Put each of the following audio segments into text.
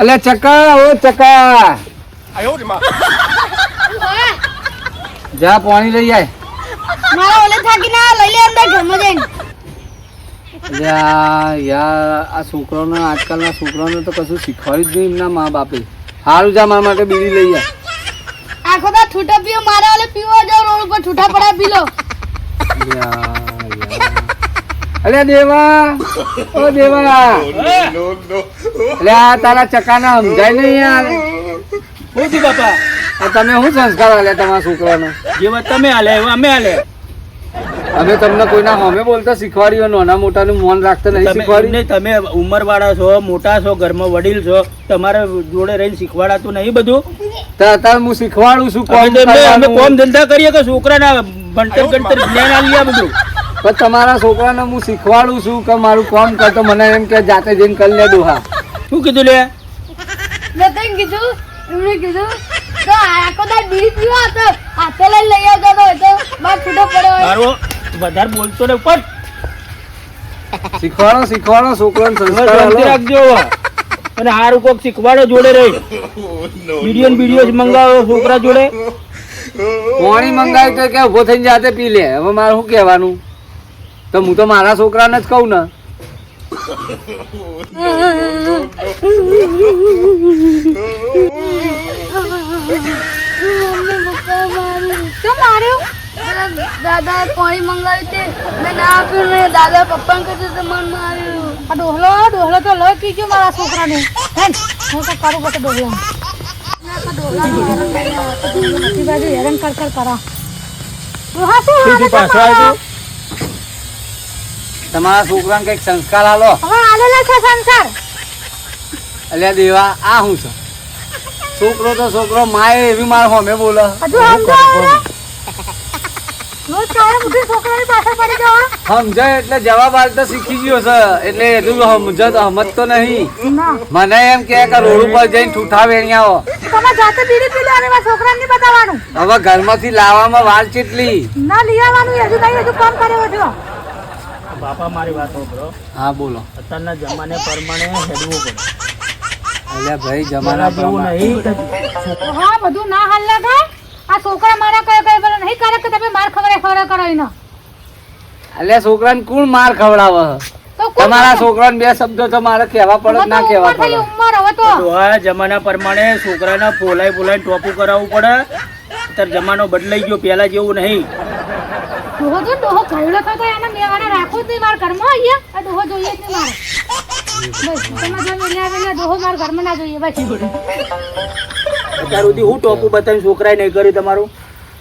અલે ચકા ઓ ચકા. જા પાણી લઈ આય. મારા ઓલે થાકી ના લઈ લે અંદર ઘરમાં જઈને. આ યાર આ છોકરાઓને આજકાલના છોકરાઓને તો કશું શીખવાડ્યું જ નહીં એમના મા બાપે. સારું જા મારા માટે બીડી લઈ આય. આખો તો છૂટા પીઓ મારા ઓલે પીવા જાવ રોડ ઉપર છૂટા પડા પી લો અલે દેવા ઓ દેવા. અલ્યા તારા ચકાના સમજાય નહીં યાર. થયું બાપા? તમે શું સંસ્કાર આલ્યા તમારા છોકરાનો? જેવા તમે આલે એવા અમે આલે. અમે તમને કોઈના અમે બોલતા શીખવાડ્યું નાના મોટાનું મોન રાખતા નહીં શીખવાડ્યું તમે ઉંમર વાળા છો મોટા છો ઘરમાં વડીલ છો તમારે જોડે રહીને શીખવાડાતું નહીં બધું? તો અત્યારે હું શીખવાડું છું કોમ ધંધા કરીએ કે છોકરાના ભણતર ગણતર જ્ઞાન આલી બધું? પણ તમારા છોકરાને હું શીખવાડું છું કે મારું કામ કરતો મને એમ કે જાતે જઈને કરી લે હા. શું કીધું લે? મેં તને કીધું એમણે કીધું તો આખો દા બીડી પીવા હતો હાથે લઈ લઈ આવતો તો તો બાર છૂટો પડ્યો મારો વધારે બોલતો ને પણ શીખવાડો શીખવાડો છોકરાને સંસ્કાર શાંતિ રાખજો અને હારું કોક શીખવાડો જોડે રહી. વીડિયો વીડિયો મંગાવો છોકરા જોડે. પાણી મંગાવી તો કે ઊભો થઈને જાતે પી લે. હવે મારે શું કહેવાનું? તો હું તો મારા છોકરાને જ કહું ને. માર્યું? દાદા પાણી મંગાવ્યું તે મેં ના આપ્યું ને દાદા પપ્પાને કીધું તો મને માર્યું આ ડોહલો ડોહલો તો લઈ કીધું મારા છોકરાને. હે હું તો કરું બધું ડોહલો. બાજુ હેરાન કર કર કરા ડોહા શું તમારો? છોકરાને કંઈક સંસ્કાર આલો. હવે આલેલા છે સંસાર અલ્યા દેવા આ હું છે. છોકરો તો છોકરો માએ એવી માર હોમે બોલે. હજુ સમજાય એટલે જવાબ આલતા શીખી ગયો છે. એટલે એટલું સમજ તો નહીં. મને એમ કે રોડ ઉપર જઈને ઠૂઠા વેણ્યા તમે જાતે બીડી પી લો અને મારા છોકરાને નહીં બતાવવાનું. હવે ઘરમાંથી લાવવામાં વાર ચેટલી ના લઈ આવવાનું. હજુ નહીં હજુ કામ કર્યો બાપા મારી વાત સાંભળો. હા બોલો. અત્યારના જમાને પ્રમાણે હેડવું પડે. એટલે ભાઈ જમાના જેવું પ્રમાણે. નહીં હા બધું ના હાલ લાગે આ છોકરા મારા કયો કયો બોલો નહીં કરે કે તમે માર ખવડે ખવડે કરો એનો અલ્યા છોકરાને કોણ માર ખવડાવે? તમારા કરે? છોકરાને બે શબ્દો તો મારે કહેવા પડે ના કેવા કહેવા પડે. ઉંમર હવે તો. જમાના પ્રમાણે છોકરાને પોલાઈ પોલાઈ ટોપું કરાવવું પડે. અત્યારે જમાનો બદલાઈ ગયો પેલા જેવું નહીં. ડોહો ડોહો ઘરડો થતો એને મેવાને રાખવું જ નહીં મારા ઘરમાં અહીંયા. આ ડોહો જોઈએ જ નહીં મારે. બસ તમે જો મેલ્યા મેલ્યા ડોહો મારા ઘરમાં ના જોઈએ. બસ. અત્યાર સુધી હું ટોપું બતાવીને છોકરાએ નહીં કર્યું તમારું?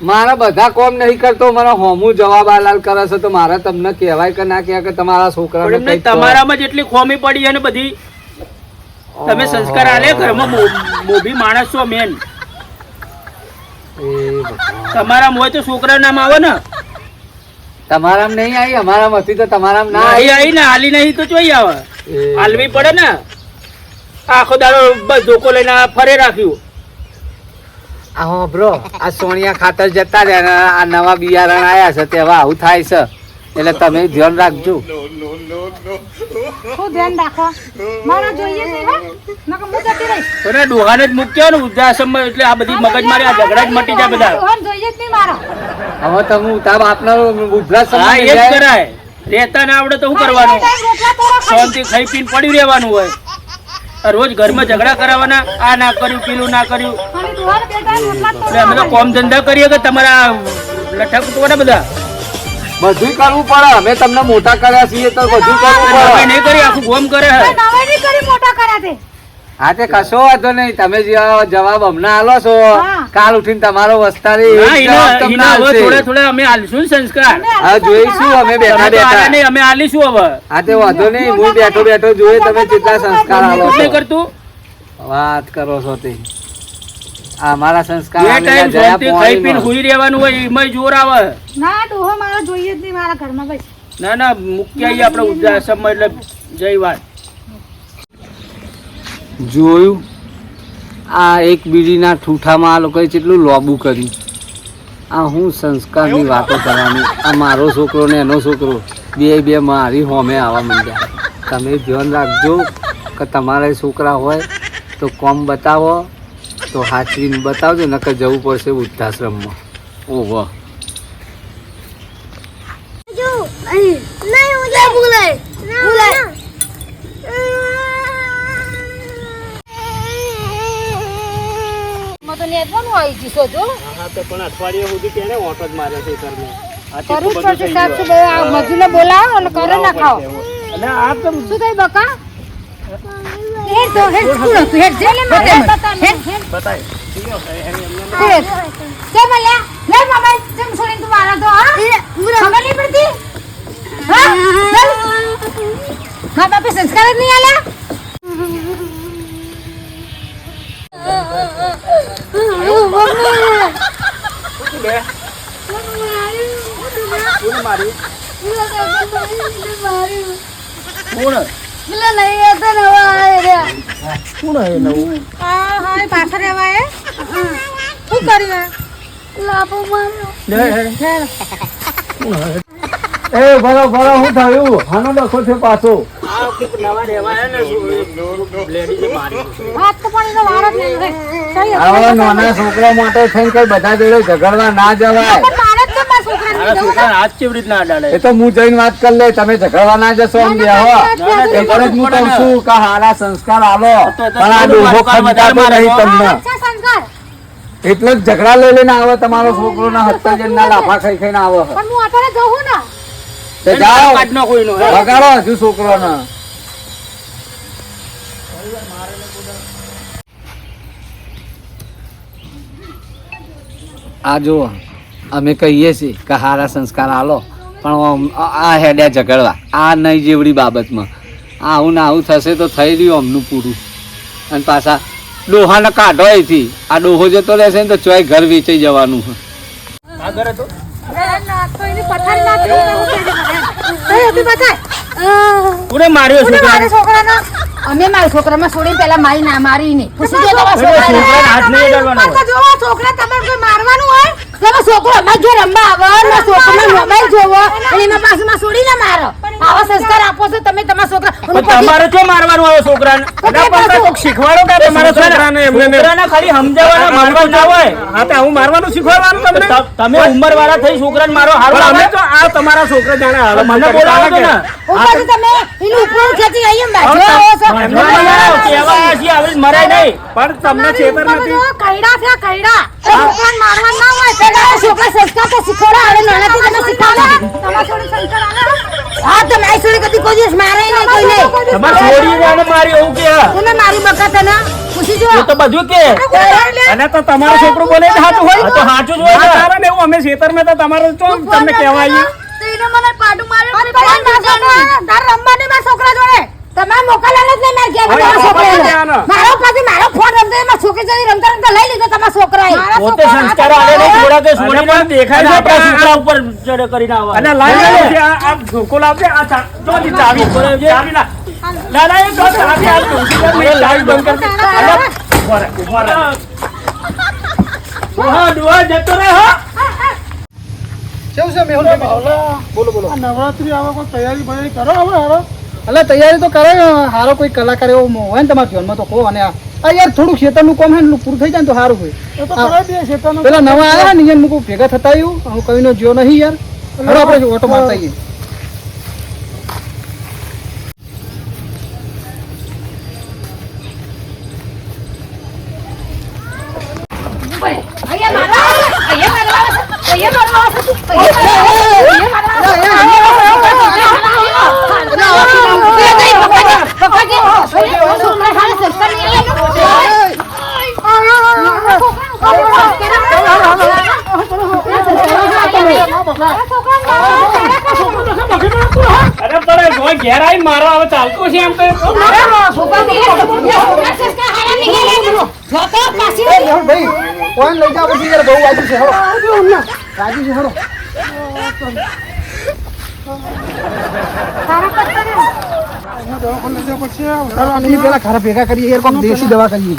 મારા બધા કોમ નહીં કરતો મને હોમું જવાબ આલાલ કરે છે તો મારા તમને કહેવાય કે ના કહેવાય કે તમારા છોકરા. તમારામાં જેટલી ખોમી પડી અને ને બધી તમે સંસ્કાર આલે ઘરમાં મોભી માણસ છો મેન. તમારા હોય તો છોકરા નામ આવે ને. તમારામાં નહીં આવી અમારામાંથી તો તમારામાં ના નહીં આવી. આવી ને હાલી નહીં તો જોઈ આવે. હાલવી પડે ને. આખો દાડો બસ ધોકો લઈને ફરે રાખ્યું. આ હો બ્રો આ સોનિયા ખાતર જતા રહ્યા આ નવા બિયારણ આયા છે તેવા આવું થાય છે. એટલે તમે ધ્યાન રાખજો. શું ધ્યાન રાખો? મારા જોઈએ જ નકર હું જતી રહીશ. અને ડોહાને જ મૂક્યો ને વૃદ્ધાશ્રમ એટલે આ બધી મગજ મારી આ ઝઘડા જ મટી જાય બધા. ડોહાને જોઈએ જ નહીં મારા. હવે તમે તાર આપનો વૃદ્ધાશ્રમ હા એ જ કરાય. રહેતા ના આવડે તો શું કરવાનું? શાંતિ ખાઈ પીને પડી રહેવાનું હોય. રોજ ઘરમાં ઝઘડા કરાવવાના આ ના કર્યું પેલું ના કર્યું. એટલે અમે તો કોમ ધંધા કરીએ કે તમારા લઠ્ઠા કૂટવાના બધા? બધું કરવું પડે. અમે તમને મોટા કર્યા છીએ તો બધું કરવું પડે. નહીં કરી આખું ગોમ કરે હે. નવાઈ નહીં કરી મોટા કર્યા તે હા તે કશો વાંધો નહીં. તમે જે જવાબ હમણાં આલો છો કાલ ઉઠીને તમારો વસ્તારી. થોડા થોડા અમે આલીશું સંસ્કાર. હા જોઈશું અમે બેઠા બેઠા. નહીં, અમે આલીશું હવે. હા તે વાંધો નહીં. હું બેઠો બેઠો જોઈએ તમે કેટલા સંસ્કાર આલો શું છો. કરતું? વાત કરો છો તે. અમારા સંસ્કાર ખાઈ પીને હુઈ રહેવાનું હોય એમાં જોર આવે. ના ડોહો મારો જોઈએ જ નહીં મારા ઘરમાં બસ. ના ના મુખ્ય આપણે વૃદ્ધાશ્રમમાં એટલે જય વાત. જોયું? આ એક બીડીના ઠૂઠામાં આ લોકોએ કેટલું લોબું કર્યું. આ હું સંસ્કારની વાતો કરવાની. આ મારો છોકરો ને એનો છોકરો. બે બે મારી હોમે આવવા માંડ્યા. તમે ધ્યાન રાખજો કે તમારા છોકરા હોય તો કોમ બતાવો. તો હાચવીને બતાવજો નકર જવું પડશે વૃદ્ધાશ્રમમાં. ઓહો નહીં વાહ બોલાવો અને કરે ના ખાઓ. અને આ તો શું થાય બકા? હેડ તો હેડ શું હતું હેડ જે લે મારે હેડ હેડ બતાય હેડ કેમ લે લે મામા કેમ છોડીને તું મારા તો હા ખબર નહીં પડતી હા ચાલ. મા બાપે સંસ્કાર જ નહીં પેલા નહીં હે થયું હાનો ડખો છે નાના છોકરા માટે થઈને કઈ બધા જોડે ઝઘડવા ના જવાય. હાથ કેવી રીતના અડાડે એ તો હું જઈને વાત કરી લે તમે ઝઘડવા ના જશો એમ બે હો. ના, ના, એટલે જ હું કહું છું કે હારા સંસ્કાર આલો. પણ આ ડોહો વધારે નહીં તમને. એટલે જ ઝઘડા લઈ લઈને આવે તમારો છોકરો ના હત્તા જઈને ના લાફા ખાઈ ખાઈને આવે. પણ હું અત્યારે જવું ને. તે જાઓ. બગાડો હજુ છોકરો ના આ જુઓ. અમે કહીએ છીએ કે હારા સંસ્કાર આલો પણ આ હેડ્યા ઝઘડવા. આ નહીં જેવડી બાબતમાં. આવું ને આવું થશે તો થઈ રહ્યું અમનું પૂરું. અને પાછા ડોહાને કાઢો અહીંથી. આ ડોહો જતો રહેશે ને તો ચોય ઘર વેચાઈ જવાનું? અમે મારા છોકરામાં છોડી પેલા મારી ના મારી નહીં છોકરા તમારે મારવાનું હોય? છોકરો અમારા ઘેર રમવા આવે ને છોકરાને મોબાઈલ જોવો અને એમાં પાછું છોડી ના મારો. આવા સંસ્કાર આપો છો તમે તમારા છોકરા તમારે શું મારવાનું આવે છોકરાને શીખવાડો કે તમારા છોકરાને એમને છોકરાને ખાલી સમજાવવાના મારવા ના હોય હા તો હું મારવાનું શીખવાડવાનું તમને તમે ઉંમર વાળા થઈ છોકરાને મારો હારું અમે તો આ તમારા છોકરા જાણે હાલો મને બોલાવો ને ઉપર તમે એનું ઉપર ખેંચી આઈ બાજુ આવો છો એમને બોલાવો, કહેવા આવ્યા છીએ, આવી મરાય નહીં પણ તમને ચેતર નથી કૈડા છે કૈડા છોકરાને મારવા ના હોય પેલા છોકરા સંસ્કાર તો શીખવાડો અને નાનાથી તમે શીખવાડો તમારા છોકરા સંસ્કાર આલે હા તો મારી છોડી કદી કોઈ દિવસ મારે નહીં કોઈને તમાર છોડી છોડીને મારી એવું કે. તને મારી બકા તને પૂછી જો. તો બધું કે. અને તો તમારો છોકરો બોલે હાચું હોય? તો હાચું જ હોય ને. તારે એવું અમે ખેતરમાં તો તમારો તો તમને કહેવાય મને પાડું માર્યો તાર રમવાની મારા છોકરા જોડે. તમારે મોકલવાનો જ નહીં મારા ઘેર હવે તમારા છોકરાને મારો પાસે મારો ફોન રમતો એમાં છોકરી જઈ રમતા રમતા લઈ લીધો તમારા છોકરાએ. પોતે સંસ્કાર આલે ને થોડા કે છોડીને પણ દેખાય ને આપણા છોકરા ઉપર ચડે કરીને આવા અને લાઈન લે આ આ ઝોકો લાવજે આ ચા- જો દી ચાવી. ઉપર આવજે. ચાવી ના. ના. ના એ તો ચાવી આ મેં લાઈટ બંધ કરી. અલા, ઊભા રહે, ઊભા રહે. ડોહા, ડોહા જતો રહે, હો. નવરાત્રી આવા કોઈ તૈયારી બૈયારી કરો હવે હારો એટલે તૈયારી તો કરે હારો કોઈ કલાકાર એવો હોય ને તમારા જીવનમાં તો કહો અને આ યાર થોડું ખેતરનું કામ છે ને પૂરું થઈ જાય તો સારું હોય. પેલા નવા આવ્યા ને મૂકું ભેગા થતા આવ્યું હું કઈ નો જ્યો નહીં યાર. આપણે ઓટો મારતા આવીએ અહીંયા મારવા આવે છે, અહીંયા મારવા આવે છે, અહીંયા મારવા આવે છે, અહીંયા મારવા આવે છે, અહીંયા મારવા આવે છે. અરે પણ કોઈ ઘેર મારો હવે ચાલતું છે એમ તો ભાઈ કોણ લઈ જાવ પછી યાર બહુ છે હરો છે ખરા ભેગા કરીએ યાર કોક દેશી દવા કરીએ.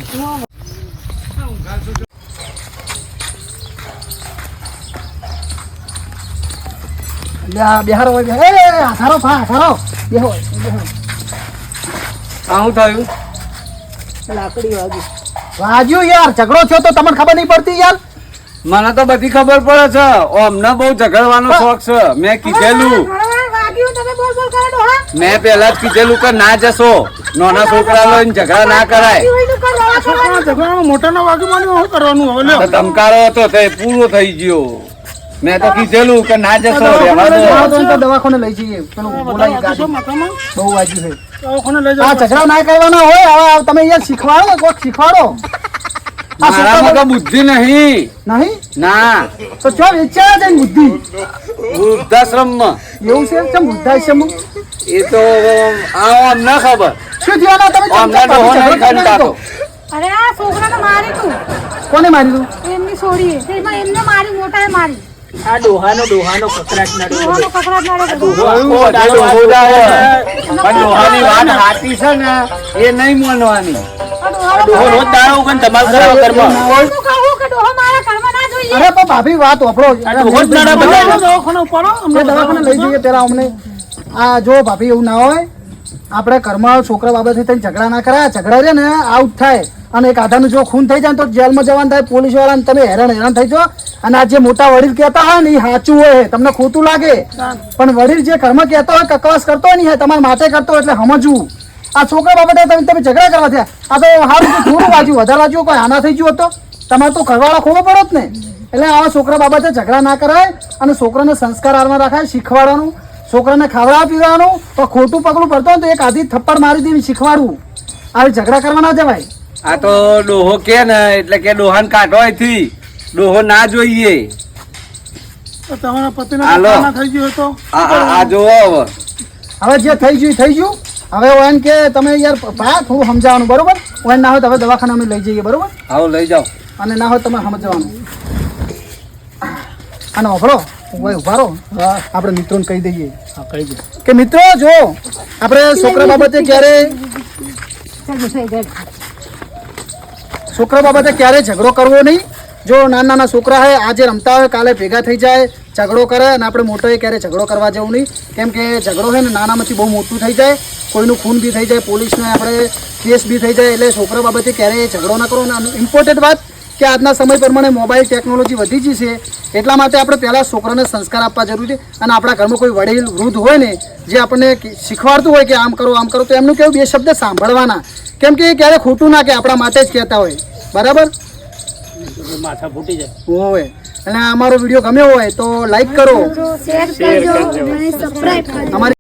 એટલે આ બિહારો હોય એ હારો ફા બેહો. આવું થયું લાકડી વાગી યાર ઝઘડો થયો તો તમને ખબર નહીં પડતી યાર. મને તો બધી ખબર પડે છે. અમને બહુ ઝઘડવાનો શોખ છે. મેં કીધેલું. વાગ્યું તમે બોલ બોલ કરે ડોહા. મેં પહેલા જ કીધેલું કે ના જશો. નાના છોકરા લઈને ઝઘડા ના કરાય. મોટા મોટાના વાગ્યું કરવાનું? હવે ધમકારો હતો તે પૂરો થઈ ગયો. મેં તો કીધેલું કે ના જશો દવાખાને લઈ જઈએ. પેલું બોલાવી બહુ વાગ્યું છે. આ ઝઘડા ના કરવાના હોય હવે તમે અહીંયા શીખવાડો ને કોક શીખવાડો. આ મારામાં તો બુદ્ધિ નહીં. નહીં? ના. તો ચો વેચ્યા છે બુદ્ધિ? વૃદ્ધાશ્રમમાં. એવું છે? ચમ એ તો આ અમને ખબર. શું થયું તમે. અરે આ છોકરાને મારી તું. કોને મારી દઉં એમની છોડીએ. એમને મારી મોટાએ મારી. આ ડોહાનો ડોહાનો કકરાટ ડોહાનો પણ ડોહાની વાત સાચી છે ને એ નહીં માનવાની. ડોહો રોજ દાડો ઉગન અરે પણ ભાભી વાત દવાખાને લઈ જઈએ પેલા અમને. આ જો ભાભી એવું ના હોય આપણે કર્મ છોકરા બાબતથી થઈને ઝઘડા ના કરાય. ઝઘડા છે ને આઉટ થાય. અને એક આધાનું જો ખૂન થઈ જાય તો જેલમાં જવાનું થાય પોલીસ વાળાને તમે હેરાન હેરાન થઈ જાઓ. અને આ જે મોટા વડીલ કહેતા હોય ને, એ સાચું હોય, તમને ખોટું લાગે. પણ વડીલ જે ઘરમાં કહેતો હોય, કકવાસ કરતો હોય ને તમારા માટે કરતો એટલે સમજવું. આ છોકરા બાબતે તમે તમે ઝઘડા કરવા થયા. આ તો સારું થોડું વાંચ્યું, વધારે વાંચ્યું, કોઈ આના થઈ ગયું હતો તમારે તો ઘરવાળા ખોવો પડો જ ને. એટલે આવા છોકરા બાબતે ઝઘડા ના કરાય અને છોકરાને સંસ્કાર હારમાં રાખાય શીખવાડવાનું. છોકરાને ખાવડા પીવાનું ખોટું પગલું ને, તો એક આધી થપ્પડ મારી દેવી, શીખવાડવું. આવી ઝઘડા કરવા ના જવાય આ તો ડોહો કે ને એટલે કે ડોહાન કાઢો અહીંથી. ડોહો ના જોઈએ. તમારા પતિને હાલો. થઈ ગયું તો? આ જોવો હવે. હવે જે થઈ ગયું થઈ ગયું. હવે એમ કે તમે યાર ભા થોડું સમજાવવાનું બરોબર? ઓન ના હોય તો હવે દવાખાને અમે લઈ જઈએ બરોબર? આવો લઈ જાઓ. અને ના હોય તમે સમજવાનું. અને ઓભળો ઓય ઊભા રહો આપણે મિત્રોને કહી દઈએ. કે મિત્રો જો આપણે છોકરા બાબતે ક્યારે છોકરા બાબતે ક્યારેય ઝઘડો કરવો નહીં. જો નાના નાના છોકરા હોય આજે રમતા હોય, કાલે ભેગા થઈ જાય, ઝઘડો કરે અને આપણે મોટોએ ક્યારેય ઝઘડો કરવા જવું નહીં. કેમ કે ઝઘડો છે ને નાનામાંથી બહુ મોટું થઈ જાય, કોઈનું ખૂન બી થઈ જાય, પોલીસને આપણે કેસ બી થઈ જાય, એટલે છોકરા બાબતે ક્યારેય ઝઘડો ન કરો. અને ઇમ્પોર્ટન્ટ વાત કે આજના સમય પ્રમાણે મોબાઈલ ટેકનોલોજી વધી ગઈ છે, એટલા માટે આપણે પહેલાં છોકરાને સંસ્કાર આપવા જરૂરી છે. અને આપણા ઘરમાં કોઈ વડીલ, વૃદ્ધ હોય ને, જે આપણને શીખવાડતું હોય કે આમ કરો આમ કરો, તો એમનું કેવું, બે શબ્દ સાંભળવાના. કેમ કે એ ક્યારે ખોટું ના કે આપણા માટે જ કહેતા હોય. બરાબર? માથા ફૂટી જાય. હોય અને અમારો વીડિયો ગમ્યો હોય તો લાઈક કરો. શેર કરજો. અને સબસ્ક્રાઇબ કરજો. અમારી